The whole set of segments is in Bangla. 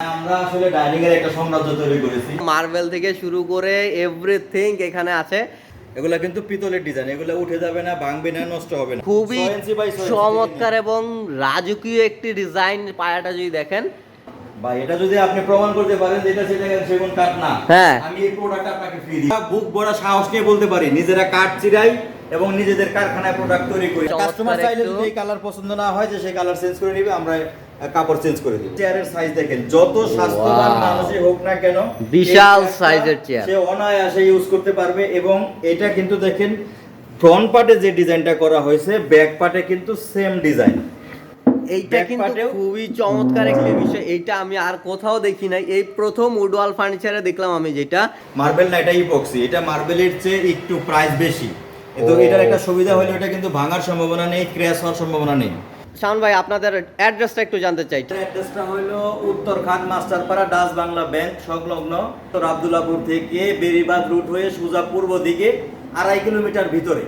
আমরা আসলে ডাইনিং এর একটা সাম্রাজ্য তৈরি করেছি। মার্বেল থেকে শুরু করে এভরিথিং এখানে আছে। এগুলা কিন্তু পিতলের ডিজাইন এগুলা উঠে যাবে না ভাঙবে না নষ্ট হবে না। খুবই 6 ইঞ্চি by 6 ইঞ্চি চমৎকার এবং রাজকীয় একটি ডিজাইন পায়াটা যদি দেখেন। বা এটা যদি আপনি প্রমাণ করতে পারেন যে এটা সেটা সেগুন কাঠ না। হ্যাঁ। আমি এই প্রোডাক্ট আপনাকে ফ্রি দিই। বুক বড় সাহস নিয়ে বলতে পারি নিজেরা কাঠ চিরাই এবং নিজেদের কারখানায় প্রোডাক্ট তৈরি করি। কাস্টমার চাইলে যদি এই কালার পছন্দ না হয় যে সেই কালার চেঞ্জ করে নিবে আমরা কাপড় চেঞ্জ করে দিব। চেয়ারের সাইজ দেখেন যত স্বাস্থ্যবান মানুষই হোক না কেন বিশাল সাইজের চেয়ার। সে অনায়াসে ইউজ করতে পারবে এবং এটা কিন্তু দেখেন ফ্রন্ট পার্টে যে ডিজাইনটা করা হয়েছে ব্যাক পার্টে কিন্তু সেম ডিজাইন এইটা কিন্তু খুবই চমৎকার একটি বিষয়। এইটা আমি আর কোথাও দেখি নাই। এই প্রথম উডওয়াল ফার্নিচারে দেখলাম আমি যেটা। মার্বেল না এটা ইপক্সি এটা মার্বেলের চেয়ে একটু প্রাইস বেশি। তো এটার একটা সুবিধা হলো এটা কিন্তু ভাঙার সম্ভাবনা নেই ক্র্যাশ হওয়ার সম্ভাবনা নেই। শাওন ভাই, আপনাদের অ্যাড্রেসটা একটু জানতে চাই। অ্যাড্রেসটা হলো উত্তরখান মাস্টারপাড়া ডাস বাংলা ব্যাংক, সংলগ্ন উত্তর আবদুল্লাপুর থেকে বেরিবাদ রুট হয়ে সুজা পূর্ব দিকে আড়াই কিলোমিটার ভিতরে।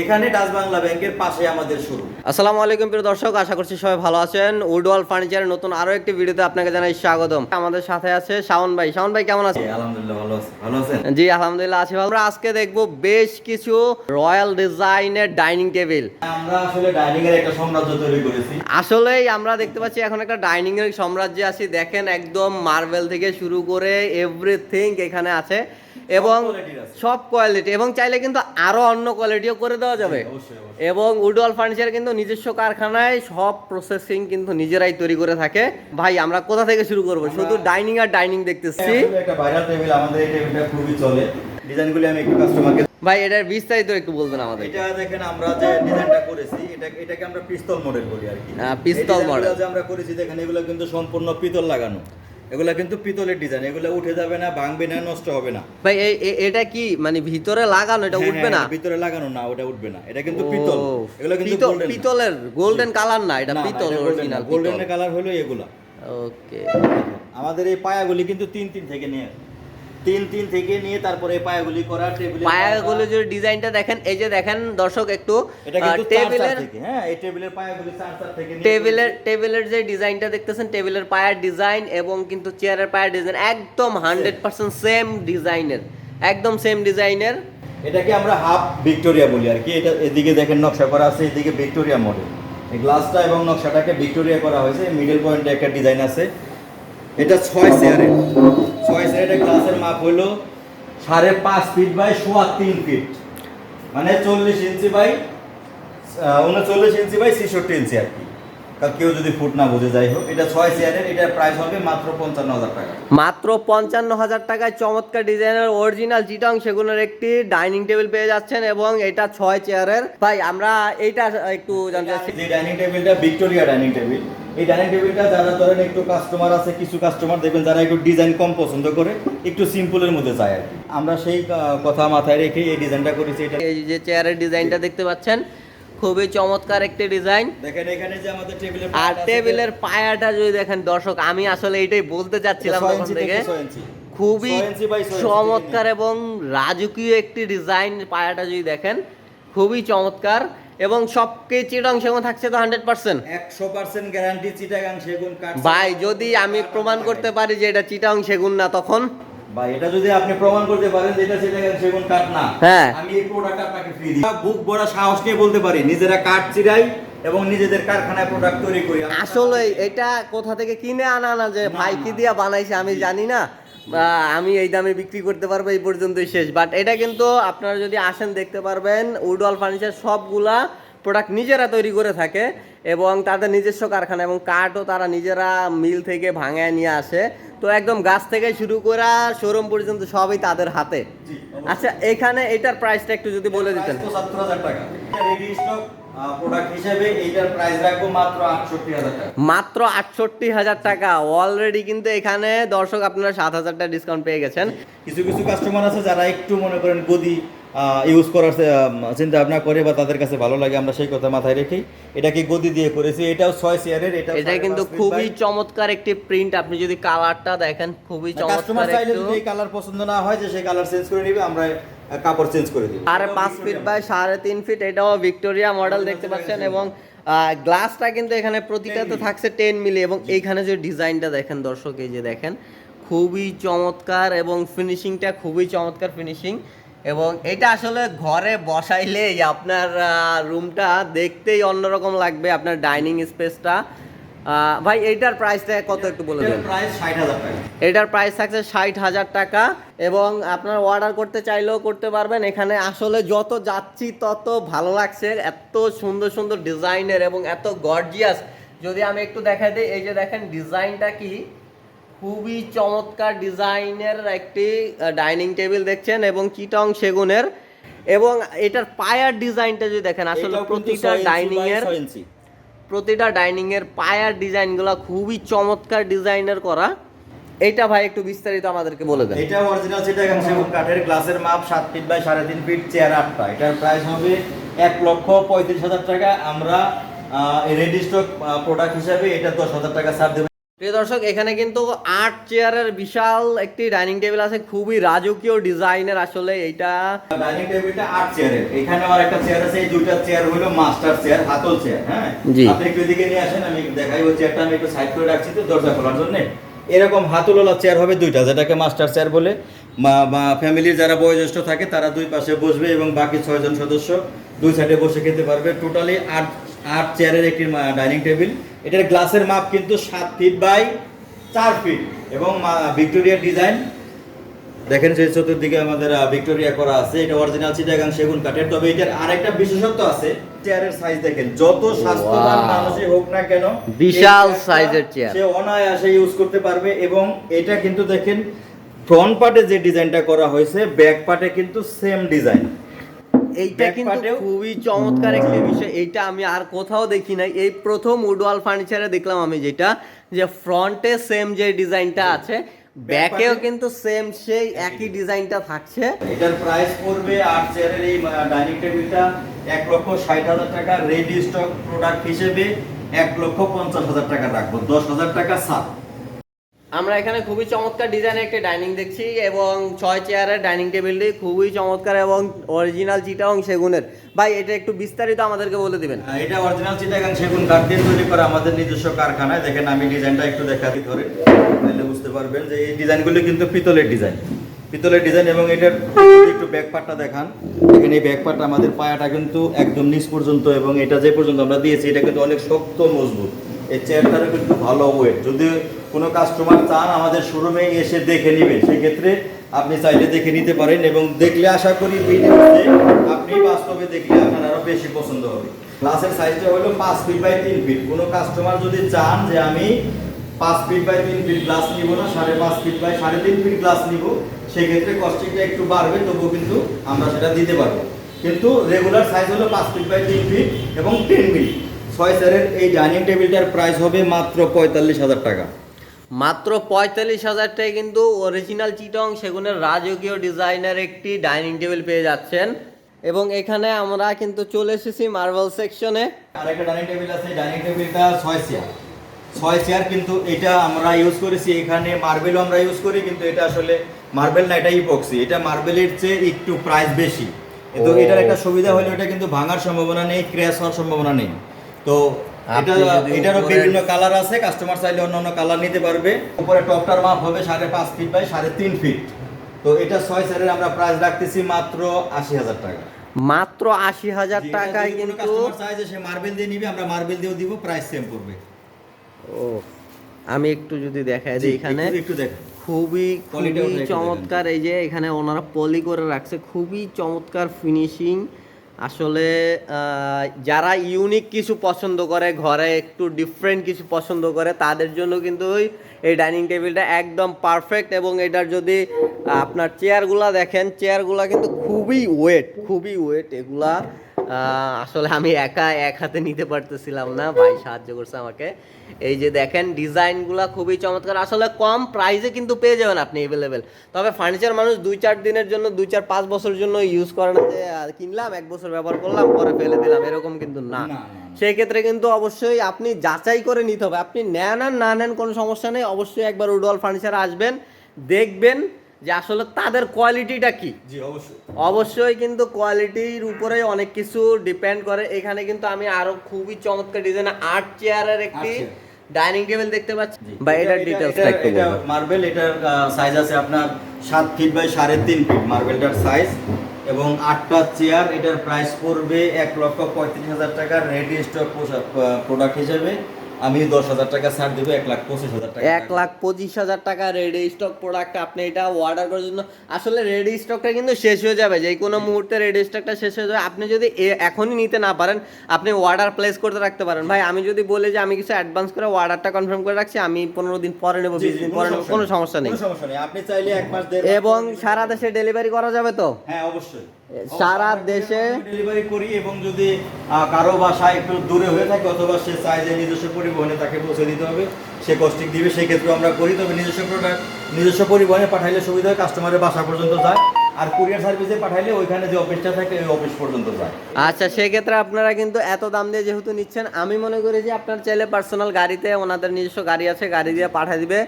এখানে ডাচ বাংলা ব্যাংকের পাশে আমাদের শুরু আসসালামু আলাইকুম প্রিয় দর্শক আশা করছি সবাই ভালো আছেন। উডওয়াল ফার্নিচারের নতুন আরও একটি ভিডিওতে আপনাকে জানাই স্বাগতম। আমাদের সাথে আছে শাওন ভাই। শাওন ভাই কেমন আছেন? আলহামদুলিল্লাহ ভালো আছি। ভালো আছেন? জি আলহামদুলিল্লাহ আছি ভালো। আমরা আজকে দেখব বেশ কিছু রয়্যাল ডিজাইনের ডাইনিং টেবিল। আমরা আসলে ডাইনিং এর একটা সাম্রাজ্য তৈরি করেছি। আসলেই আমরা দেখতে পাচ্ছি এখন একটা ডাইনিং এর সাম্রাজ্যে আছি। দেখেন একদম মার্বেল থেকে শুরু করে এভরিথিং এখানে আছে। এবং সব কোয়ালিটি এবং চাইলে কিন্তু আরও অন্য কোয়ালিটিও করে দেওয়া যাবে। অবশ্যই। এবং উডওয়াল ফার্নিচার কিন্তু নিজস্ব কারখানায় সব প্রসেসিং কিন্তু নিজেরাই তৈরি করে থাকে। ভাই আমরা কোথা থেকে শুরু করব? শুধু ডাইনিং আর ডাইনিং দেখতেছি। একটা ভাইরাল টেবিল আমাদের এই টেবিলটা খুবই চলে। ডিজাইনগুলি আমি একটু কাস্টমারকে ভাই এটার বিস্তারিত একটু বলবেন আমাদের। এটা দেখেন আমরা যে ডিজাইনটা করেছি এটা এটাকে আমরা পিস্তল মডেল বলি আর কি। হ্যাঁ, পিস্তল model। যে আমরা করেছি দেখেন এগুলো কিন্তু সম্পূর্ণ পিতল লাগানো। এগুলো কিন্তু পিতলের ডিজাইন এগুলো উঠে যাবে না ভাঙবে না নষ্ট হবে না। ভাই এটা কি মানে ভিতরে লাগানো এটা হ্যাঁ, উঠবে না? হ্যাঁ, ভিতরে লাগানো না ওটা উঠবে না। এটা কিন্তু পিতল। এগুলো কিন্তু পিতলের গোল্ডেন কালার না এটা পিতল অরিজিনাল গোল্ডেন কালার হলো এগুলা। ওকে আমাদের এই পায়াগুলি কিন্তু তিন তিন থেকে নিয়ে তিন তিন থেকে নিয়ে তারপরে পায়াগুলি করা টেবিলে পায়াগুলো যে ডিজাইনটা দেখেন এই যে দেখেন দর্শক একটু টেবিলের হ্যাঁ এই টেবিলের পায়াগুলি চার চার থেকে নিয়ে টেবিলের টেবিলের যে ডিজাইনটা দেখতেছেন টেবিলের পায়ার ডিজাইন এবং কিন্তু চেয়ারের পায়ার ডিজাইন একদম হান্ড্রেড পার্সেন্ট সেম ডিজাইনের একদম সেম ডিজাইনের। এটাকে আমরা হাফ ভিক্টোরিয়া বলি আর কি এটা এদিকে দেখেন নকশা করা আছে এদিকে ভিক্টোরিয়া মডেল এই গ্লাসটা এবং নকশাটাকে ভিক্টোরিয়া করা হয়েছে মিডল পয়েন্টে একটা ডিজাইন আছে। এটা ছয় চেয়ারের ছয় চেয়ারের গ্লাসের মাপ হলো সাড়ে পাঁচ ফিট বাই সোয়া তিন ফিট মানে চল্লিশ ইঞ্চি বাই উনচল্লিশ ইঞ্চি বাই ছেষট্টি ইঞ্চি আর কি। কেউ যদি ফুট না বুঝে যাই হোক এটা ছয় চেয়ারের এটা প্রাইস হবে মাত্র পঞ্চান্ন হাজার টাকা। মাত্র পঞ্চান্ন হাজার টাকায় চমৎকার ডিজাইনের অরিজিনাল চিটং সেগুলোর একটি ডাইনিং টেবিল পেয়ে যাচ্ছেন এবং এটা ছয় চেয়ারের। ভাই আমরা এইটা একটু জানতে চাচ্ছি। যে ডাইনিং টেবিলটা ভিক্টোরিয়া ডাইনিং টেবিল এই ডাইনিং টেবিলটা যারা ধরেন একটু কাস্টমার আছে কিছু কাস্টমার দেখবেন যারা একটু ডিজাইন কম পছন্দ করে একটু সিম্পলের মধ্যে চায় আর কি। আমরা সেই কথা মাথায় রেখে এই ডিজাইনটা করেছি। এটা এই যে চেয়ারের ডিজাইনটা দেখতে পাচ্ছেন খুবই চমৎকার একটি ডিজাইন দেখেন এখানে যে আমাদের টেবিলের আর টেবিলের পায়াটা যদি দেখেন দর্শক আমি আসলে এইটাই বলতে চাচ্ছিলাম তখন থেকে। খুবই চমৎকার এবং রাজকীয় একটি ডিজাইন পায়াটা যদি দেখেন খুবই চমৎকার। এবং সবকে চিটং সেগুন থাকছে তো হান্ড্রেড পার্সেন্ট। একশো পার্সেন্ট গ্যারান্টি চিটাগাং সেগুন কাঠ ভাই যদি আমি প্রমাণ করতে পারি যে এটা চিটাং সেগুন না তখন? ভাই এটা যদি আপনি প্রমাণ করতে পারেন যে এটা চিটাগাং সেগুন কাঠ না হ্যাঁ। আমি এই প্রোডাক্ট আপনাকে ফ্রি দিই। বুক বড় সাহস নিয়ে বলতে পারি নিজেরা কাঠ চিরাই এবং নিজেদের কারখানায় প্রোডাক্ট তৈরি করি। আসলে এটা কোথা থেকে কিনে আনা না যে ভাই কি দিয়া বানাইছে আমি জানি না। বা আমি এই দামে বিক্রি করতে পারব এই পর্যন্তই শেষ। বাট এটা কিন্তু আপনারা যদি আসেন দেখতে পারবেন উডওয়াল ফার্নিচার সবগুলা প্রোডাক্ট নিজেরা তৈরি করে থাকে এবং তাদের নিজস্ব কারখানা এবং কাঠও তারা নিজেরা মিল থেকে ভাঙায় নিয়ে আসে। তো একদম গাছ থেকে শুরু করে শোরুম পর্যন্ত সবই তাদের হাতে। আচ্ছা এখানে এটার প্রাইসটা একটু যদি বলে দিতেন। প্রোডাক্ট হিসেবে এইটার প্রাইস রাখব মাত্র আটষট্টি হাজার টাকা। মাত্র আটষট্টি হাজার টাকা। অলরেডি কিন্তু এখানে দর্শক আপনারা সাত হাজার টাকা ডিসকাউন্ট পেয়ে গেছেন। কিছু কিছু কাস্টমার আছে যারা একটু মনে করেন গদি ইউজ করার চিন্তা ভাবনা করে বা তাদের কাছে ভালো লাগে আমরা সেই কথা মাথায় রেখেই এটাকে গদি দিয়ে করেছি। এটাও ছয় চেয়ারের এটা এটা কিন্তু খুবই চমৎকার একটি প্রিন্ট আপনি যদি কালারটা দেখেন খুবই কাস্টমার চমৎকার চাইলে যদি এই কালার পছন্দ না হয় যে সেই কালার চেঞ্জ করে নিবে আমরা কাপড় চেঞ্জ করে দিব। সাড়ে পাঁচ ফিট বাই সাড়ে তিন ফিট এটাও ভিক্টোরিয়া মডেল দেখতে পাচ্ছেন এবং গ্লাসটা কিন্তু এখানে প্রতিটাতে 10 থাকছে টেন মিলি এবং এইখানে যে ডিজাইনটা দেখেন দর্শক এই যে দেখেন খুবই চমৎকার এবং ফিনিশিংটা খুবই চমৎকার ফিনিশিং এবং এটা আসলে ঘরে বসাইলেই আপনার রুমটা দেখতেই অন্যরকম লাগবে আপনার ডাইনিং স্পেসটা ভাই এইটার প্রাইসটা কত একটু বলে দেন। এটার প্রাইস থাকছে ষাট হাজার টাকা এবং আপনার অর্ডার করতে চাইলেও করতে পারবেন। এখানে আসলে যত যাচ্ছি তত ভালো লাগছে। এত সুন্দর সুন্দর ডিজাইনের এবং এত গর্জিয়াস যদি আমি একটু দেখাই দিই এই যে দেখেন ডিজাইনটা কি? খুবই চমৎকার ডিজাইনের একটি ডাইনিং টেবিল দেখছেন এবং চিটং সেগুনের। এবং এটার পায়ার ডিজাইনটা যদি দেখেন আসলে প্রতিটা ডাইনিং এর। প্রতিটা ডাইনিংয়ের পায়ার ডিজাইনগুলো খুবই চমৎকার ডিজাইনের করা। এটা ভাই একটু বিস্তারিত আমাদেরকে বলে দেন। এটা অরিজিনাল চিটাগাং সেগুন কাঠের গ্লাসের মাপ সাত ফিট বাই সাড়ে তিন ফিট চেয়ার আটটা। এটার প্রাইস হবে এক লক্ষ পঁয়ত্রিশ হাজার টাকা। আমরা রেডি স্টক প্রোডাক্ট হিসাবে এটা দশ হাজার টাকা ছাড় দেবো। প্রিয় দর্শক এখানে কিন্তু আট চেয়ারের বিশাল একটি ডাইনিং টেবিল আছে। খুবই রাজকীয় ডিজাইনের আসলে এইটা। ডাইনিং টেবিলটা আট চেয়ারের। এখানে আমার একটা চেয়ার আছে এই দুইটা চেয়ার হলো মাস্টার চেয়ার হাতল চেয়ার হ্যাঁ? জি। আপনি একটু এদিকে নিয়ে আসেন আমি দেখাই ওই চেয়ারটা আমি একটু সাইড করে রাখছি তো দরজা খোলার জন্য। এরকম হাতলওয়ালা চেয়ার হবে দুইটা যেটাকে মাস্টার চেয়ার বলে। বা ফ্যামিলির যারা বয়োজ্যেষ্ঠ থাকে তারা দুই পাশে বসবে এবং বাকি ছয়জন সদস্য দুই সাইডে বসে খেতে পারবে। টোটালি আট আট চেয়ারের একটি ডাইনিং টেবিল। এটার গ্লাসের মাপ কিন্তু সাত ফিট বাই চার ফিট এবং ভিক্টোরিয়া ডিজাইন। দেখেন যে চতুর্দিকে আমাদের ভিক্টোরিয়া করা আছে। এটা অরিজিনাল চিটাগাং সেগুন কাঠের। তবে এটার আরেকটা বিশেষত্ব আছে চেয়ারের সাইজ দেখেন। যত স্বাস্থ্যবান মানুষই হোক না কেন বিশাল সাইজের চেয়ার। সে অনায়াসে ইউজ করতে পারবে এবং এটা কিন্তু দেখেন ফ্রন্ট পার্টে যে ডিজাইনটা করা হয়েছে ব্যাক পার্টে কিন্তু সেম ডিজাইন এইটা কিন্তু খুবই চমৎকার একটি বিষয় এইটা আমি আর কোথাও দেখি নাই। এই প্রথম উডওয়াল ফার্নিচারে দেখলাম আমি যেটা যে ফ্রন্টে সেম যে ডিজাইনটা আছে ব্যাকেও কিন্তু সেম সেই একই ডিজাইনটা থাকছে। এটার প্রাইস পড়বে আট চেয়ারের এই ডাইনিং টেবিলটা এক লক্ষ ষাট হাজার টাকা। রেডি স্টক প্রোডাক্ট হিসেবে এক লক্ষ পঞ্চাশ হাজার টাকা রাখব। দশ হাজার টাকা সাত আমরা এখানে খুবই চমৎকার ডিজাইনের একটি ডাইনিং দেখছি এবং ছয় চেয়ারের ডাইনিং টেবিলটি খুবই চমৎকার এবং অরিজিনাল চিটাং সেগুনের ভাই, এটা একটু বিস্তারিত আমাদেরকে বলে দিবেন। এটা অরিজিনাল চিটাগাং সেগুন কাঠ দিয়ে তৈরি করা আমাদের নিজস্ব কারখানায়। দেখেন আমি ডিজাইনটা একটু দেখাতে ধরে। তাহলে বুঝতে পারবেন যে এই ডিজাইনগুলো কিন্তু পিতলের ডিজাইন পিতলের ডিজাইন এবং এটার একটু ব্যাক পার্টটা দেখান, দেখেন এই ব্যাক পার্টটা আমাদের পায়াটা কিন্তু একদম নিচ পর্যন্ত এবং এটা যে পর্যন্ত আমরা দিয়েছি, এটা কিন্তু অনেক শক্ত, মজবুত। এই চেয়ারটারও কিন্তু ভালো ওয়েট যদি কোনো কাস্টমার চান আমাদের শোরুমে এসে দেখে নেবে সেক্ষেত্রে আপনি চাইলে দেখে নিতে পারেন এবং দেখলে আশা করি ভিডিওতে আপনি বাস্তবে দেখলে আপনার আরও বেশি পছন্দ হবে। গ্লাসের সাইজটা হলো পাঁচ ফিট বাই তিন ফিট কোনো কাস্টমার যদি চান যে আমি পাঁচ ফিট বাই তিন ফিট গ্লাস নিব না, সাড়ে পাঁচ ফিট বাই সাড়ে তিন ফিট গ্লাস নিব, সেক্ষেত্রে কস্টিংটা একটু বাড়বে, তবুও কিন্তু আমরা সেটা দিতে পারব। কিন্তু রেগুলার সাইজ হলো পাঁচ ফিট বাই তিন ফিট এবং টেন ফিট ছয় স্যারের এই ডাইনিং টেবিলটার প্রাইস হবে মাত্র পঁয়তাল্লিশ হাজার টাকা। মাত্র পঁয়তাল্লিশ হাজার টাকায় কিন্তু অরিজিনাল চিটং সেগুনের রাজকীয় ডিজাইনের একটি ডাইনিং টেবিল পেয়ে যাচ্ছেন। এবং এখানে আমরা কিন্তু চলে এসেছি মার্বেল সেকশনে আরেকটা ডাইনিং টেবিল আছে ডাইনিং টেবিলটা ছয় চেয়ার ছয় চেয়ার কিন্তু এটা আমরা ইউজ করেছি এখানে মার্বেলও আমরা ইউজ করি কিন্তু এটা আসলে মার্বেল না এটা ইপক্সি এটা মার্বেলের চেয়ে একটু প্রাইস বেশি। তো এটার একটা সুবিধা হলো এটা কিন্তু ভাঙার সম্ভাবনা নেই ক্র্যাশ হওয়ার সম্ভাবনা নেই। তো এটা এটারও বিভিন্ন কালার আছে কাস্টমার চাইলে অন্য অন্য কালার নিতে পারবে। উপরে টপটার মাপ হবে সাড়ে পাঁচ ফিট বাই সাড়ে তিন ফিট তো এটা ছয় চেয়ারের আমরা প্রাইস রাখতেছি মাত্র আশি হাজার টাকা। মাত্র আশি হাজার টাকায় কিন্তু সে মার্বেল দিয়ে নিবে আমরা মার্বেল দিয়েও দিব প্রাইস সেম করবে। ও আমি একটু যদি দেখাই দিই এখানে। একটু- একটু খুবই খুবই চমৎকার এই যে এখানে ওনারা পলি করে রাখছে খুবই চমৎকার ফিনিশিং আসলে যারা ইউনিক কিছু পছন্দ করে, ঘরে একটু ডিফারেন্ট কিছু পছন্দ করে, তাদের জন্য কিন্তু ওই, এই ডাইনিং টেবিলটা একদম পারফেক্ট এবং এটার যদি আপনার চেয়ারগুলা দেখেন চেয়ারগুলা কিন্তু খুবই ওয়েট খুবই ওয়েট এগুলা আসলে আমি একা এক হাতে নিতে পারতেছিলাম না ভাই সাহায্য করছে আমাকে। এই যে দেখেন ডিজাইনগুলা খুবই চমৎকার। আসলে কম প্রাইসে কিন্তু পেয়ে যাবেন আপনি অ্যাভেলেবেল তবে ফার্নিচার মানুষ দুই চার দিনের জন্য দুই চার পাঁচ বছরের জন্য ইউজ করে না যে কিনলাম এক বছর ব্যবহার করলাম পরে ফেলে দিলাম। এরকম কিন্তু না। সেই ক্ষেত্রে কিন্তু অবশ্যই আপনি যাচাই করে নিতে হবে। আপনি নেন আর না নেন কোনো সমস্যা নেই। অবশ্যই একবার উডওয়াল ফার্নিচার আসবেন দেখবেন যে আসলে তাদের কোয়ালিটিটা কি? জি অবশ্যই। অবশ্যই কিন্তু কোয়ালিটির উপরে অনেক কিছু ডিপেন্ড করে। এখানে কিন্তু আমি আরও খুবই চমৎকার ডিজাইন আর্ট চেয়ারের একটি ডাইনিং টেবিল দেখতে পাচ্ছি। বা এটার ডিটেলসটা একটু এটা মার্বেল এটার সাইজ আছে আপনার সাত ফিট বাই সাড়ে তিন ফিট মার্বেলটার সাইজ এবং আটটা চেয়ার এটার প্রাইস পড়বে এক লক্ষ পঁয়ত্রিশ হাজার টাকা। রেডি স্টক প্রোডাক্ট হিসেবে। আমি দশ হাজার টাকা ছাড় দেবো এক লাখ পঁচিশ হাজার টাকা এক লাখ পঁচিশ হাজার টাকা রেডি স্টক প্রোডাক্ট আপনি এটা অর্ডার করার জন্য। আসলে রেডি স্টকটা কিন্তু শেষ হয়ে যাবে যে কোনো মুহূর্তে রেডি স্টকটা শেষ হয়ে যাবে। আপনি যদি এখনই নিতে না পারেন আপনি অর্ডার প্লেস করতে রাখতে পারেন। ভাই আমি যদি বলি যে আমি কিছু অ্যাডভান্স করে অর্ডারটা কনফার্ম করে রাখছি আমি পনেরো দিন পরে নেব বিশ দিন পরে নেব কোনো সমস্যা নেই। কোনো সমস্যা নেই। আপনি চাইলে এক মাস এবং সারা দেশে ডেলিভারি করা যাবে তো? হ্যাঁ অবশ্যই। সারা দেশে- ডেলিভারি করি এবং যদি কারও বাসা একটু দূরে হয়ে থাকে অথবা সে চায় যে নিজস্ব পরিবহনে তাকে পৌঁছে দিতে হবে সে কস্টিং দিবে সেই ক্ষেত্রে আমরা করি। তবে নিজস্ব প্রোডাক্ট নিজস্ব পরিবহনে পাঠাইলে সুবিধা হয় কাস্টমারের বাসা পর্যন্ত যায় আর কুরিয়ার সার্ভিসে পাঠাইলে ওইখানে যে অফিসটা থাকে ওই অফিস পর্যন্ত যায়। আচ্ছা সেক্ষেত্রে আপনারা কিন্তু এত দাম দিয়ে যেহেতু নিচ্ছেন আমি মনে করি যে আপনার চাইলে পার্সোনাল গাড়িতে ওনাদের নিজস্ব গাড়ি আছে গাড়ি দিয়ে পাঠিয়ে দিবে।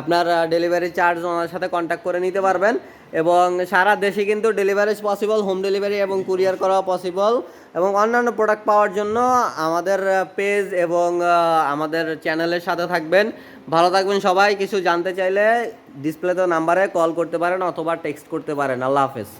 আপনার ডেলিভারি চার্জ ওনার সাথে কন্ট্যাক্ট করে নিতে পারবেন। এবং সারা দেশে কিন্তু ডেলিভারি পসিবল হোম ডেলিভারি এবং কুরিয়ার করা পসিবল এবং অন্যান্য প্রোডাক্ট পাওয়ার জন্য আমাদের পেজ এবং আমাদের চ্যানেলের সাথে থাকবেন। ভালো থাকবেন সবাই। কিছু জানতে চাইলে ডিসপ্লেতে নাম্বারে কল করতে পারেন অথবা টেক্সট করতে পারেন। আল্লাহ হাফেজ।